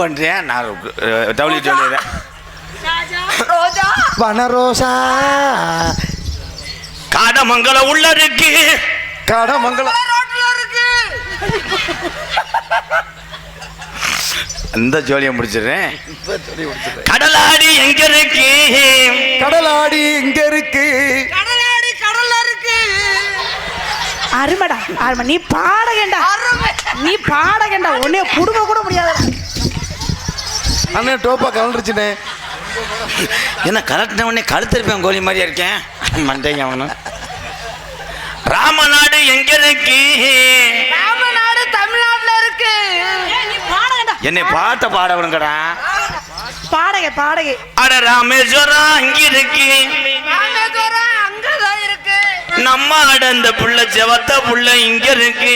பண்றேன். நான் டவுளி சொல்லிடுறேன் ரோஜா! வனரோசா காடமங்கலம் உள்ள இருக்கு. கடமங்கலம். அந்த ஜோலியை முடிச்சிடுறேன். கடலாடி எங்க இருக்கு? கடலாடி இங்க இருக்கு. கடலாடி கடல்ல இருக்கு. அருமடா அருமை நீ பாடகண்டா அருமை. நீ பாடகண்டா உன்னைய புடுங்க கூட முடியாது அண்ணன் டோப்பா கலந்துருச்சுனே என்ன கலட்டின உடனே கழுத்திருப்பேன் கோழி மாதிரியா இருக்கேன்? மண்டைங்க அவனு ராமநாடு எங்க இருக்கு? ராமநாடு தமிழ்நாட்டுல இருக்கு. என்னை பாட்ட பாடவனுங்கடா. பாடகை பாடகை. அட ராமேஸ்வரம் அங்க இருக்கு. ராமேஸ்வரம் அங்கதான் இருக்கு. நம்ம அட இந்த புள்ள செவத்த புள்ள இங்க இருக்கு.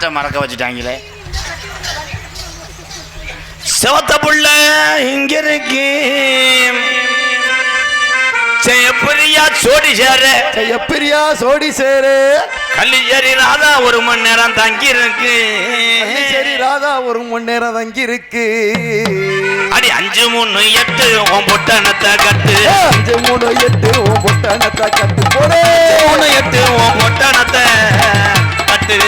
பாட்டை மறக்க வச்சுட்டாங்களே. செவத்த புள்ள இங்க இருக்கு. ஜெயப்பிரியா சோடி சேர. எப்பரியா சோடி சேரு. கல்லியரி ராதா ஒரு மணி நேரம் தங்கி இருக்கு. சரி ராதா ஒரு மணி நேரம் தங்கி இருக்கு. அடி அஞ்சு மூணு எட்டு உன் பொட்டணத்தை கட்டு. அஞ்சு மூணு எட்டு உன் பொட்டணத்தை கட்டு. போடே. மூணு எட்டு உன் பொட்டணத்தை கட்டு.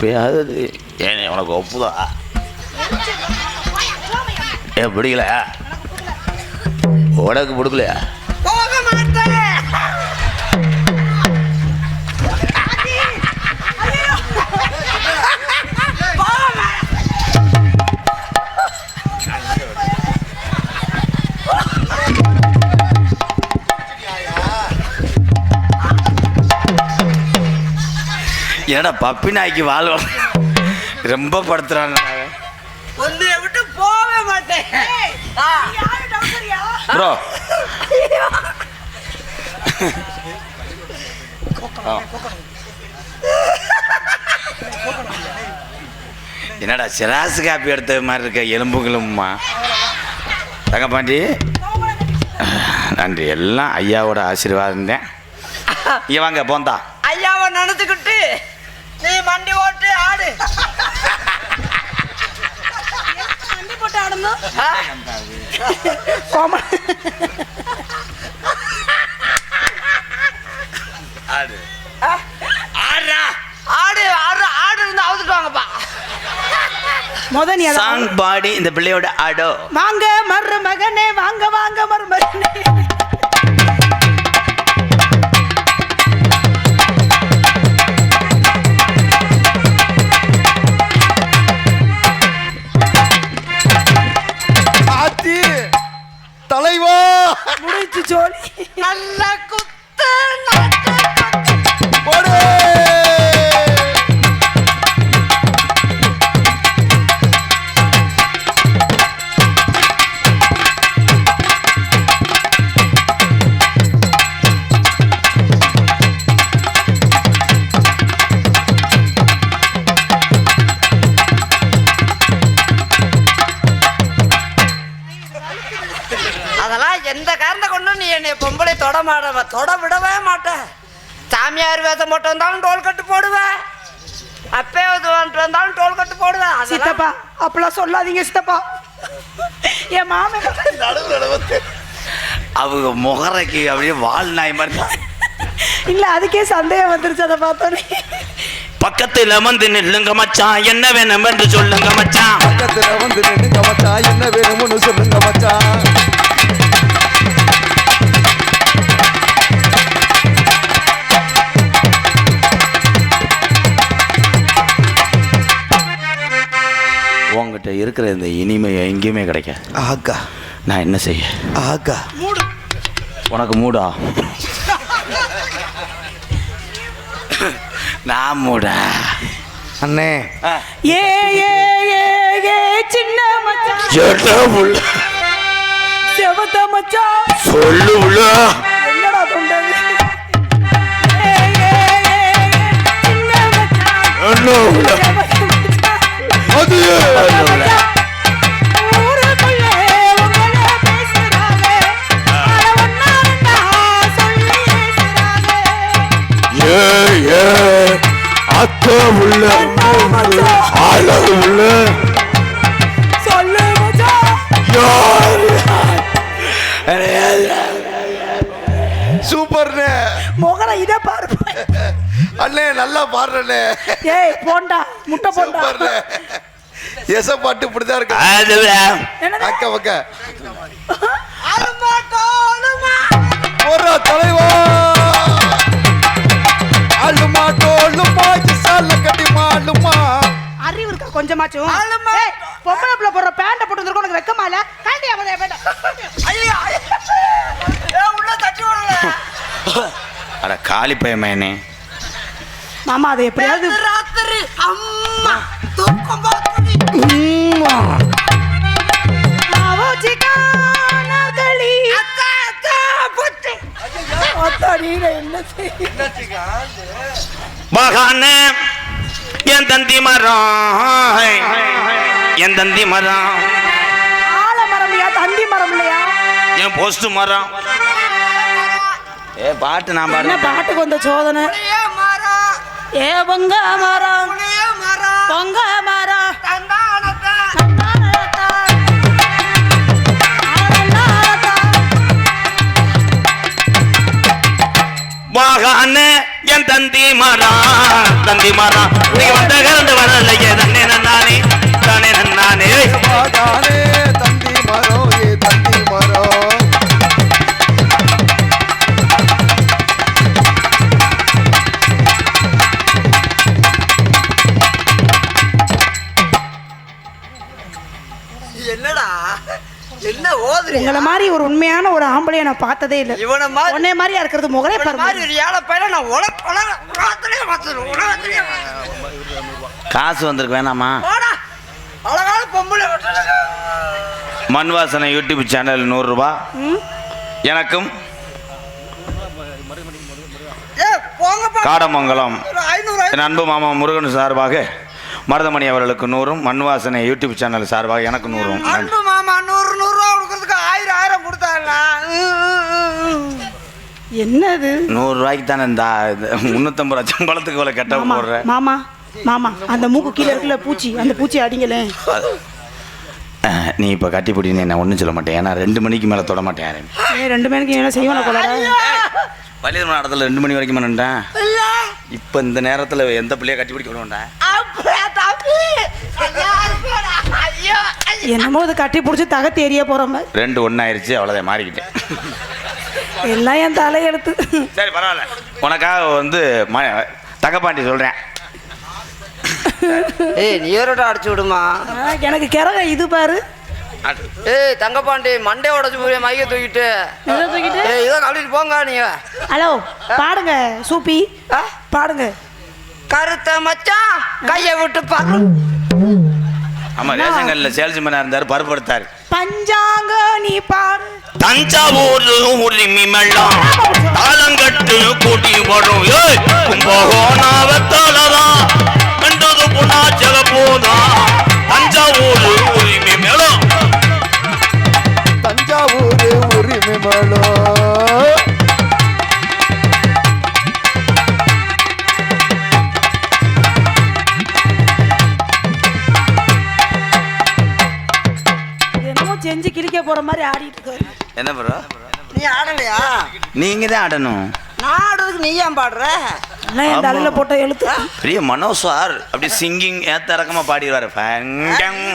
எப்பயாவது ஏனே உனக்கு ஒப்புதா? ஏ பிடிக்கலையா? உனக்கு பிடிக்கலையா? என்னடா பப்பி நாய்க்கு வாழ்வ ரொம்ப படுத்துறான் உன்னைய விட்டு போகவே மாட்டேன். ப்ரோ. என்னடா சிராசு காப்பி எடுத்த மாதிரி இருக்க எலும்புகளும்மா. தங்கப்பாண்டி நன்றி. எல்லாம் ஐயாவோட ஆசீர்வாதம் தான். இங்க வாங்க போந்தா. ஐயாவை நினைச்சுக்கிட்டு நீ மண்டி ஓட்டு ஆடு. சண்டை போட்டு ஆடணும்? கோம ஆடு? ஆடுறா ஆடு ஆடு ஆடு இருந்து அவுத்துட்டு வாங்கப்பா. முத நீ சாங் பாடி இந்த பிள்ளையோட ஆடோ. வாங்க மறு மகனே வாங்க வாங்க மறு முடிச்சு ஜோலி அதெல்லாம் சித்தப்பா அப்பெல்லாம் சொல்லாதீங்க சித்தப்பா. என் மாமன் அவங்க முகரைக்கு அப்படியே வால் நாய் மாதிரி. இல்ல அதுக்கே சந்தேகம் வந்துருச்சு அதை பார்த்தோன்னே. பக்கத்துல வந்து நில்லுங்க மச்சான் என்ன வேணும் என்று சொல்லுங்க மச்சான் பக்கத்துல வந்து நின்னுங்க மச்சான் என்ன வேணும்னு சொல்லுங்க மச்சான் உன்கிட்ட இருக்கிற இந்த இனிமை எங்கேயுமே கிடைக்காது. ஆகா. நான் என்ன செய்ய? ஆகா. உனக்கு மூடா? நான் மூடா. அண்ணே. ஏ ஏ ஏ ஏ சின்ன மச்சான். ஏட்டா புள்ள. செவத்த மச்சான். சொல்லு புள்ள. என்னடா தொண்டது ஏ ஏ ஏ சின்ன மச்சான். அத்தை உள்ள அழகு உள்ள. சொல்லு மச்சான் யார்? சூப்பர்ண்ணே. முகல இத பாரு. அண்ணே நல்லா பாடுறண்ணே. ஏய் போண்டா முட்டை போண்டா. எச பாட்டு இப்படிதான் இருக்கு. அது என்னது? அக்கா பக்க. ஒரு தலைவா. அழுமா டோலுமா சால கட்டி மாலுமா அறிவு இருக்கா கொஞ்சமாச்சும்? பொம்பளை பிள்ளை போடுற பேண்ட போட்டு வந்திருக்கோம் உனக்கு வெக்கமா இல்ல? காண்டி அவளை பேண்ட உள்ள தட்டி விடல. அட காளி பையமேனே மாமா அது எப்படியாவது ராத்திரி அம்மா தூக்கம் போகுது என் தந்தி மரம். என் தந்தி மரம். ஆலமரம் இல்லையா தந்தி மரம் இல்லையா என் போஸ்ட் மரம். ஏ பாட்டு நான் பாடு பாட்டுக்கு வந்த சோதனை? ஏ பொங்க மரம். பொங்க மரம். மகானே என் தந்தி மரம் தந்தி மரம் நீ வந்த கரண்டு வரலையே தன்னே நன்னானே தானே நன்னானே. தந்தி ஏ தந்தி என்னடா? என்ன ஓதுறீங்க உங்களை மாதிரி ஒரு உண்மையான ஒரு ஆம்பளைய நான் பார்த்ததே இல்ல. இவனை மாதிரி உன்னை மாதிரியா இருக்கிறது? முகலே மாதிரி ஒரு ஏழை பையனை நான் உலக காசு வந்திருக்கு வேணாமா? போடா அழகான பொம்பளை. மண் வாசனை யூடியூப் சேனல் நூறுரூபா. எனக்கும் காடமங்கலம். என் அன்பு மாமா முருகன் சார்பாக மருதமணி அவர்களுக்கு நூறும் மண் வாசனை யூடியூப் சேனல் சார்பாக எனக்கு நூறும். அன்பு மாமா நூறு நூறு ரூபா கொடுக்கறதுக்கு ஆயிரம் ஆயிரம் கொடுத்தாங்க என்னது? நூறு ரூபாய்க்கு தானே இந்த முந்நூற்றம்பது ரூபா சம்பளத்துக்கு இவ்வளோ கெட்ட மாமா போடுறேன் மாமா மாமா அந்த மூக்கு கீழே இருக்குல்ல பூச்சி அந்த பூச்சி அடிங்களேன் நீ இப்போ கட்டி பிடின்னு நான் ஒன்றும் சொல்ல மாட்டேன். ஏன்னா ரெண்டு மணிக்கு மேலே தொட மாட்டேன் யாரையும். ஏ ரெண்டு மணிக்கு என்ன செய்வான போல பள்ளியர் நடத்துல ரெண்டு மணி வரைக்கும் நின்றேன்? இப்போ இந்த நேரத்தில் எந்த பிள்ளைய கட்டி பிடிக்க விடுவேன்டா அப்படியா தம்பி ஐயா, இருப்பேடா. ஐயோ ஐயோ. என்னமோ இது கட்டி பிடிச்சி தகத்தி எரிய போற மாதிரி. ரெண்டு ஒன்றாயிருச்சு அவ்வளோதான் மாறிக்கிட்டேன். எல்லாம் என் தலையெழுத்து. சரி பரவாயில்ல. உனக்காக வந்து ம தகப்பாண்டி சொல்கிறேன் ஏய் நீரோட அடிச்சு விடுமா? எனக்கு கிறக இது பாரு. ஏய் தங்கப்பாண்டி மண்டே உடச்சு போய் மைய தூக்கிட்டு. தூக்கிட்டு? ஏய் இதை கழுவிட்டு போங்க நீங்க ஹலோ பாடுங்க சூப்பி. ஆ? பாடுங்க. கருத்த மச்சான் கையை விட்டு பாரு ஆமாம் ரேஷன் கடையில் சேல்ஸ்மேனாக இருந்தார் பருப்பு எடுத்தார் பஞ்சாங்க நீ பாடு தஞ்சாவூர் உரிமை மெல்லாம் தாளங்கட்டு கூட்டி வரும் ஏய் கும்பகோணாவத்தாலதான் கண்டது புண்ணாச்சல போதா. தஞ்சாவூர் உரிமை மேளம் தஞ்சாவூர் உரிமை மலோ போற மாதிரி ஆடிட்டு இருக்காரு என்ன ப்ரோ நீ ஆடலையா? நீங்க தான் ஆடணும். நான் ஆடுறதுக்கு நீ ஏன் பாடுற? எல்லாம் என் தலையில போட்ட எழுத்து. பெரிய மனோஜ் சார் அப்படி சிங்கிங் ஏத்த இறக்கமா பாடிடுவாரு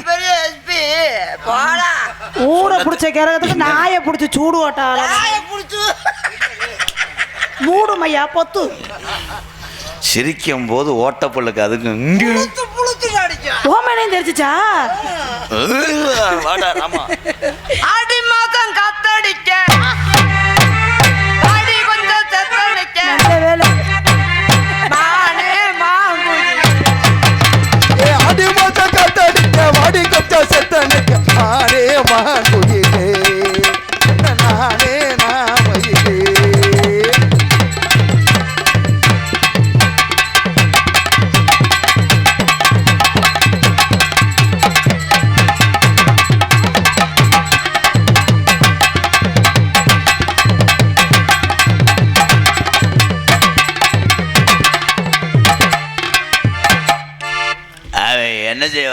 பெரிய எஸ்பி போடா. ஊரை பிடிச்ச கிறகத்துக்கு நாயை பிடிச்சி சூடு ஓட்டாள நாயை புடிச்சு. மூடு மையா பொத்து சிரிக்கும் போது ஓட்டப்புள்ளுக்கு அதுக்கு இங்கு புளுத்து புளுத்து அடிக்க ஓமனையும் தெரிச்சிச்சா வாடா ராமா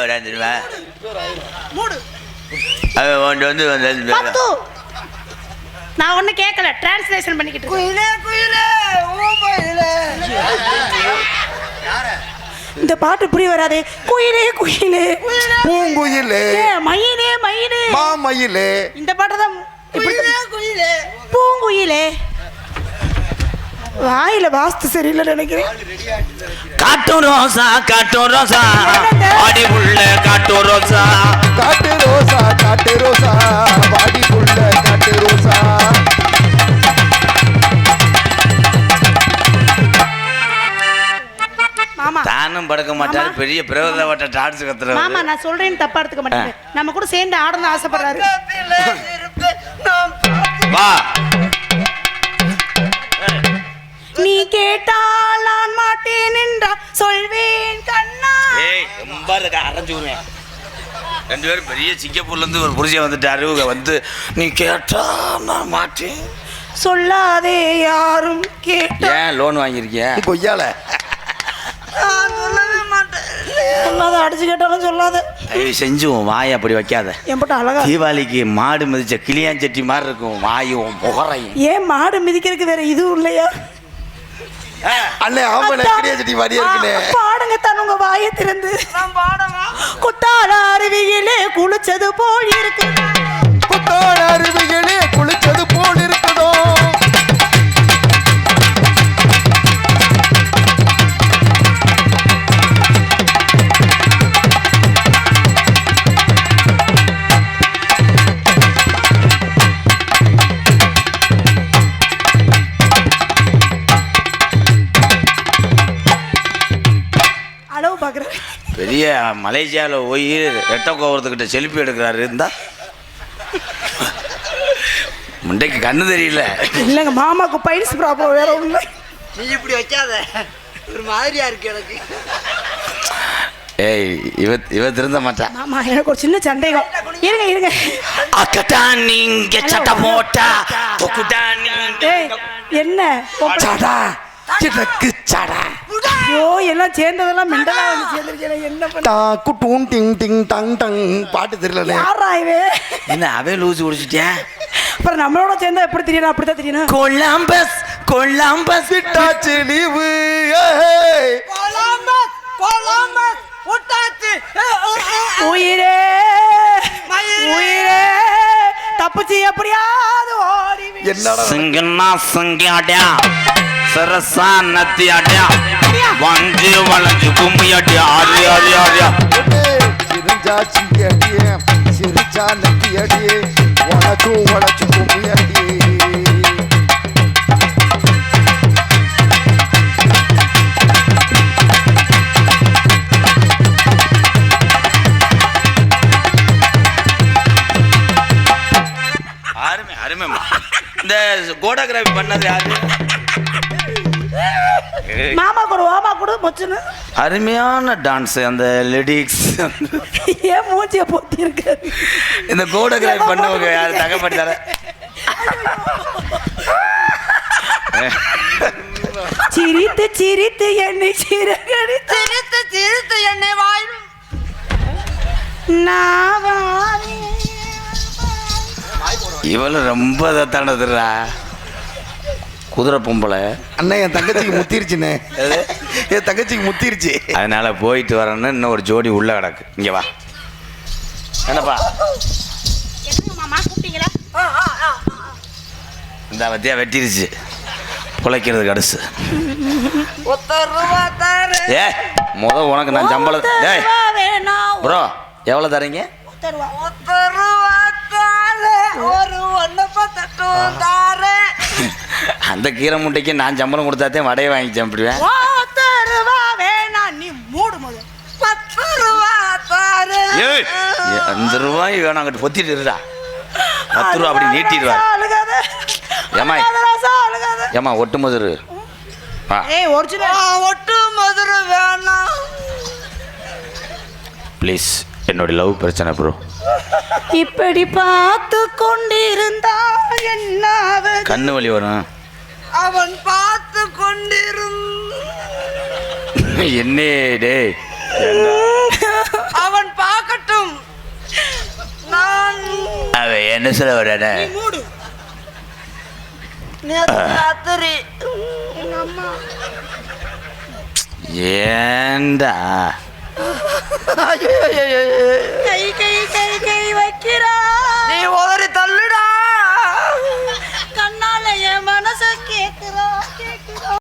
என்ன செய்ய வரான் தெரியுமா அவன் வந்து வந்து நான் ஒண்ணு கேட்கல டிரான்ஸ்லேஷன் பண்ணிக்கிட்டு இருக்கேன். குயிலே குயிலே ஓ குயிலே இந்த பாட்டு புரிய வராதே. குயிலே குயிலே. பூங்குயிலே மயிலே மயிலே. மாமயிலே இந்த பாட்டு தான் இப்படி குயிலே குயிலே பூங்குயிலே வாயில வாஸ்து சரியில்லை நினைக்கிறேன். காட்டும் ரோசா காட்டும் ரோசா. அடி உள்ள காட்டும் ரோசா. காட்டு ரோசா காட்டு ரோசா. வாடிக்குள்ள காட்டு ரோசா. மாமா. தானும் படுக்க மாட்டாரு பெரிய பிரபல வட்ட டான்ஸ் மாமா கத்துறவர் நான் சொல்றேன்னு தப்பா எடுத்துக்க மாட்டேங்க நம்ம கூட சேர்ந்து ஆடணும்னு ஆசைப்படுறாரு. வா. ரெண்டு பேரும் பெரிய சிங்கப்பூர்ல இருந்து ஒரு புருஷன் வந்துட்டாரு. வந்து நீ கேட்டா நான் மாட்டேன். சொல்லாதே யாரும் கேட்டா. ஏன் லோன் வாங்கியிருக்கிய? கொய்யால நான் சொல்லவே மாட்டேன். சொல்லாத அடிச்சு கேட்டாலும் சொல்லாத. தயவு செஞ்சு உன் வாயை அப்படி வைக்காத. என்கிட்ட அழகா தீபாவளிக்கு மாடு மிதிச்ச கிளியாஞ்சட்டி மாதிரி இருக்கும். வாயும் முகரையும் ஏன் மாடு மிதிக்கிறதுக்கு வேற இதுவும் இல்லையா? அண்ணே ஆமாண்ணே கிடியா செட்டி மாதிரியே இருக்குண்ணே. பாடுங்க தான் உங்க வாயை திறந்து. குத்தால அருவியிலே குளிச்சது போல் இருக்கு. குத்தான அருவிகளே குளிச்சது போல் பாக்குறேன் பெரிய மலேசியாவில் போய் ரெட்ட கோபுரத்துக்கிட்ட செல்ஃபி எடுக்கிறாரு இருந்தா? முண்டைக்கு கண்ணு தெரியல. இல்லைங்க மாமாக்கு பைல்ஸ் ப்ராப்ளம் வேற இல்லை. நீ இப்படி வைக்காத. ஒரு மாதிரியா இருக்கு எனக்கு. ஏய் இவ இவ திருந்த மாட்டான் மாமா எனக்கு ஒரு சின்ன சந்தேகம். இருங்க இருங்க. அக்கட்டா நீங்க சட்ட போட்டா என்ன? சடா சடா. ஐயோ எல்லாம் சேர்ந்ததெல்லாம் மெண்டலா வந்து சேர்ந்துருக்கேன் என்ன பண்ண டா குட்டூன் டிங் டிங் டங் டங் பாட்டு தெரியலண்ணே யாரா இவே? என்ன அவன் லூசு குடிச்சிட்டேன் அப்புறம் நம்மளோட சேர்ந்தா எப்படி தெரியணும் அப்படித்தான் தெரியணும் கொல்லாம்பஸ் கொல்லாம்பஸ் விட்டாச்சு லீவு. ஏய். கொலாம்பஸ் கொலாம்பஸ் விட்டாச்சு. உயிரே. உயிரே தப்பிச்சு எப்படியாவது ஓடி என்னடா சிங்கன்னா சிங்கியாட்யா சரசா நத்தியாட்யா வஞ்சு வளைஞ்சு கும்மியாட்யா ஆடி ஆடி ஆடியா ஏய், சிரிஞ்சா சிங்கி அடியே. சிரிச்சா நக்கி அடியே. உனக்கு உழைச்சு கும்மி அடியே. அருமை அருமைம்மா. இந்த கோடோகிராஃபி பண்ணது யாரு? மாமாக்கு ஒரு ஓமா கொடு மொச்சுன்னு. அருமையான டான்ஸ் அந்த லிரிக்ஸ் ஏன் மூஞ்சிய போத்தி இருக்கு இந்த கோடோகிராஃபி பண்ணவங்க யாரு? தகப்படி தர சிரித்து சிரித்து என்னை சிறகடி சிரித்து சிரித்து என்னை வாரேன். இவளும் ரொம்ப தண்டதுரா குதிரை பொம்பளை. அண்ணன் என் தங்கச்சிக்கு முத்திருச்சுண்ணே. என் தங்கச்சிக்கு முத்திருச்சு. அதனால போயிட்டு வரேன்னு இன்னும் ஒரு ஜோடி உள்ள கிடக்கு. இங்க வா. என்னப்பா? இந்த வத்தியா வெட்டிருச்சு. குலைக்கிறது கடுசு ஏ முத உனக்கு நான் சம்பளம் வேணும் ப்ரோ எவ்வளோ தரீங்க? ஒரு தாரே அந்த கீரை முட்டைக்கு நான் சம்பளம் கொடுத்தாதே வடையை வாங்கி சாப்பிடுவேன் உத்தரவா வேணாம் நீ மூடு முதல்ல. பத்து ரூபா தாரு ஏய். ஏ, அந்த ரூபாய் வேணும் அங்கிட்டு பொத்திட்டு இருடா. பத்து ரூபா அப்படி நீட்டிடுவா. அழுகாத ஏம்மா. அழுகாத ராசா, அழுகாத ஏமா ஒட்டு முதரு. ஏய் ஒரிஜினல். ஒட்டு மதுரை வேணாம். ப்ளீஸ் என்னுடைய லவ் பிரச்சனை ப்ரோ இப்படி பார்த்து கொண்டிருந்தா என்னாவது? கண்ணு வலி வரும். அவன் பார்த்து கொண்டிருந்த என்ன டேய். அவன் பார்க்கட்டும். நான் அவ என்ன சொல்ல வரான மூடு. நேத்து ராத்திரி ஏண்டா. wake ¡Ni modo de